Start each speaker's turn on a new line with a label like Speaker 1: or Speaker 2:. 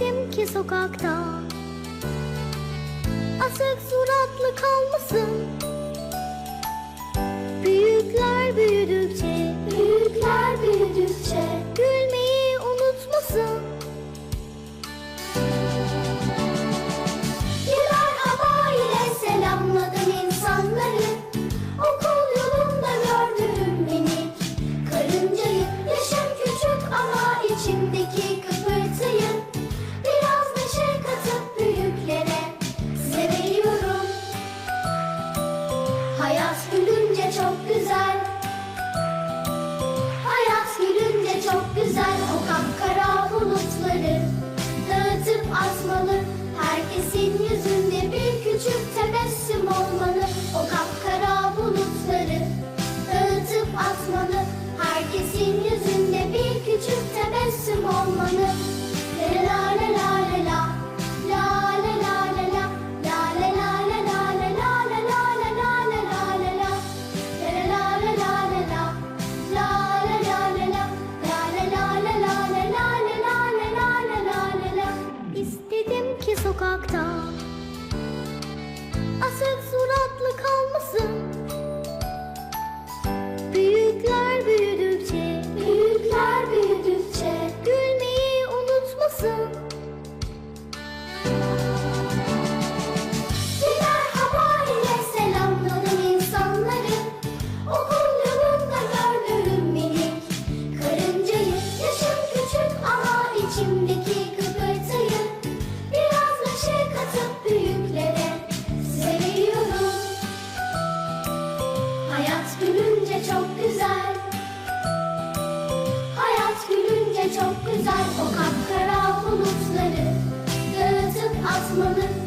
Speaker 1: değildim ki sokakta Asık suratlı kalmasın. Hayat gülünce çok güzel. sokakta Asık suratlı kalmasın. Hayat gülünce çok güzel. Hayat gülünce çok güzel. O kapkara bulutları Dağıtıp atmalı